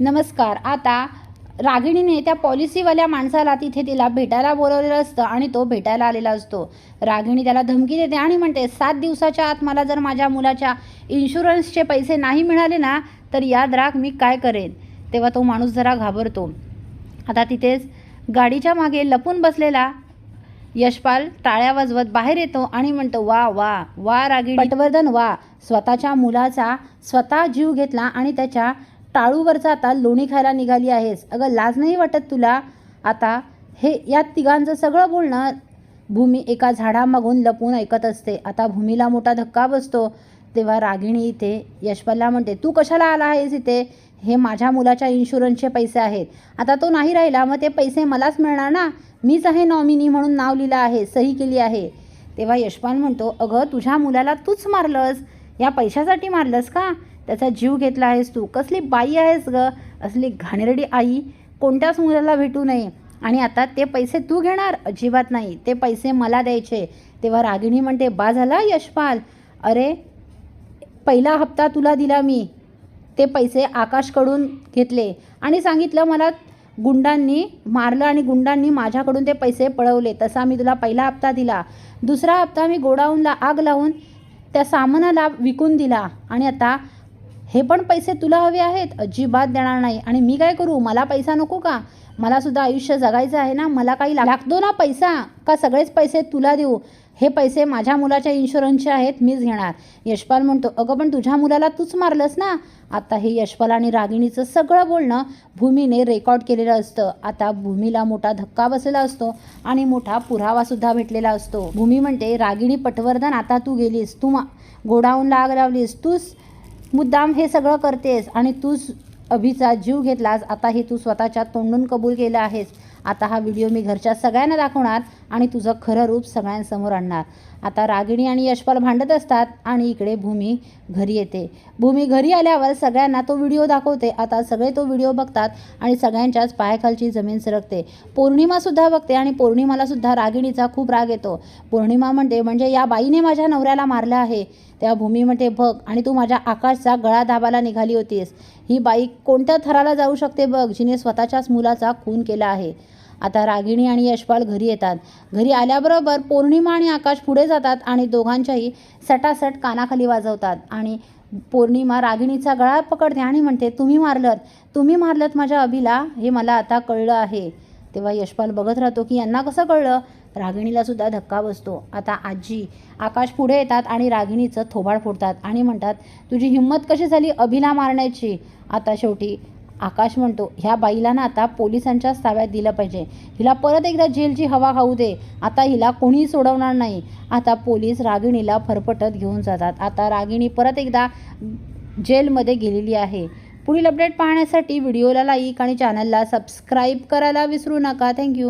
नमस्कार. आता रागिणीने त्या पॉलिसीवाल्या माणसाला तिथे तिला भेटायला बोलवलेलं असतं आणि तो भेटायला आलेला असतो. रागिणी त्याला धमकी देते आणि म्हणते सात दिवसाच्या आत मला जर माझ्या मुलाच्या इन्शुरन्सचे पैसे नाही मिळाले ना तर याद राख मी काय करेन? तेव्हा तो माणूस जरा घाबरतो. आता तिथेच गाडीच्या मागे लपून बसलेला यशपाल टाळ्या वाजवत बाहेर येतो आणि म्हणतो वा वा वा रागिणी. पटवर्धन वा स्वतःच्या मुलाचा स्वतः जीव घेतला आणि त्याच्या टाळूवरचा आता लोणी खायला निघाली आहेस. अगं लाज नाही वाटत तुला? आता हे या तिघांचं सगळं बोलणं भूमी एका झाडामागून लपून ऐकत असते. आता भूमीला मोठा धक्का बसतो. तेव्हा रागिणी इथे यशपालला म्हणते तू कशाला आला आहेस इथे? हे माझ्या मुलाच्या इन्शुरन्सचे पैसे आहेत. आता तो नाही राहिला मग ते पैसे मलाच मिळणार ना? मीच आहे नॉमिनी म्हणून नाव लिहिलं आहे सही केली आहे. तेव्हा यशपाल म्हणतो अगं तुझ्या मुलाला तूच मारलंस. या पैशासाठी मारलंस का? त्याचा जीव घेतला आहेस तू. कसली बाई आहेस ग? असली घाणेरडी आई. कोणत्याच मुलाला भेटू नये. आणि आता ते पैसे तू घेणार? अजिबात नाही. ते पैसे मला द्यायचे. तेव्हा रागिणी म्हणते बा झाला यशपाल. अरे पहिला हप्ता तुला दिला मी. ते पैसे आकाशकडून घेतले. आणि सांगितलं मला गुंडांनी मारलं आणि गुंडांनी माझ्याकडून ते पैसे पळवले. तसा मी तुला पहिला हप्ता दिला. दुसरा हप्ता मी गोडाऊनला आग लावून त्या सामानाला विकून दिला. आणि आता हे पण पैसे तुला हवे आहेत? अजिबात देणार नाही. आणि मी काय करू? मला पैसा नको का? मला सुद्धा आयुष्य जगायचं आहे ना? मला काही लागतो ना पैसा? का सगळेच पैसे तुला देऊ? हे पैसे माझ्या मुलाच्या इन्शुरन्सचे आहेत मीच घेणार. यशपाल म्हणतो अगं पण तुझ्या मुलाला तूच मारलंस ना? आता हे यशपाल आणि रागिणीचं सगळं बोलणं भूमीने रेकॉर्ड केलेलं असतं. आता भूमीला मोठा धक्का बसलेला असतो आणि मोठा पुरावासुद्धा भेटलेला असतो. भूमी म्हणते रागिणी पटवर्धन आता तू गेलीस. तू मा- गोडाऊनला आग लावलीस. तूच मुद्दाम हे सगळं करतेस आणि तूच अभिचा जीव घेतलास आता हे तू स्वतःच्या तोंडून कबूल केलं आहेस. आता हा व्हिडिओ मी घरच्या सगळ्यांना दाखवणार आणि तुझं खरं रूप सगळ्यांसमोर आणणार. आता रागिणी आणि यशपाल भांडत असतात आणि इकडे भूमी घरी येते. भूमी घरी आल्यावर सगळ्यांना तो व्हिडिओ दाखवते. आता सगळे तो व्हिडिओ बघतात आणि सगळ्यांच्याच पायाखालची जमीन सरकते. पौर्णिमासुद्धा बघते आणि पौर्णिमालासुद्धा रागिणीचा खूप राग येतो. पौर्णिमा म्हणते म्हणजे या बाईने माझ्या नवऱ्याला मारलं आहे. त्या भूमी म्हणते बघ आणि तू माझ्या आकाशचा गळा दाबायला निघाली होतीस. ही बाई कोणत्या थराला जाऊ शकते बघ जिने स्वतःच्याच मुलाचा खून केला आहे. आता रागिणी आणि यशपाल घरी येतात. घरी आल्याबरोबर पौर्णिमा आणि आकाश पुढे जातात आणि दोघांच्याही सटासट कानाखाली वाजवतात. आणि पौर्णिमा रागिणीचा गळा पकडते आणि म्हणते तुम्ही मारलत तुम्ही मारलत माझ्या अभिला हे मला आता कळलं आहे. तेव्हा यशपाल बघत राहतो की यांना कसं कळलं? रागिणीला सुद्धा धक्का बसतो. आता आजी आकाश पुढे येतात आणि रागिणीचं थोबाड फोडतात आणि म्हणतात तुझी हिंमत कशी झाली अभिला मारण्याची? आता शेवटी आकाश म्हणतो ह्या बाईला ना आता पोलिसांच्याच ताब्यात दिलं पाहिजे. हिला परत एकदा जेलची हवा खाऊ दे. आता हिला कोणीही सोडवणार नाही. आता पोलीस रागिणीला फरफटत घेऊन जातात. आता रागिणी परत एकदा जेलमध्ये गेलेली आहे. पुढील अपडेट पाहण्यासाठी व्हिडिओला लाईक आणि चॅनलला सबस्क्राईब करायला विसरू नका. थँक्यू.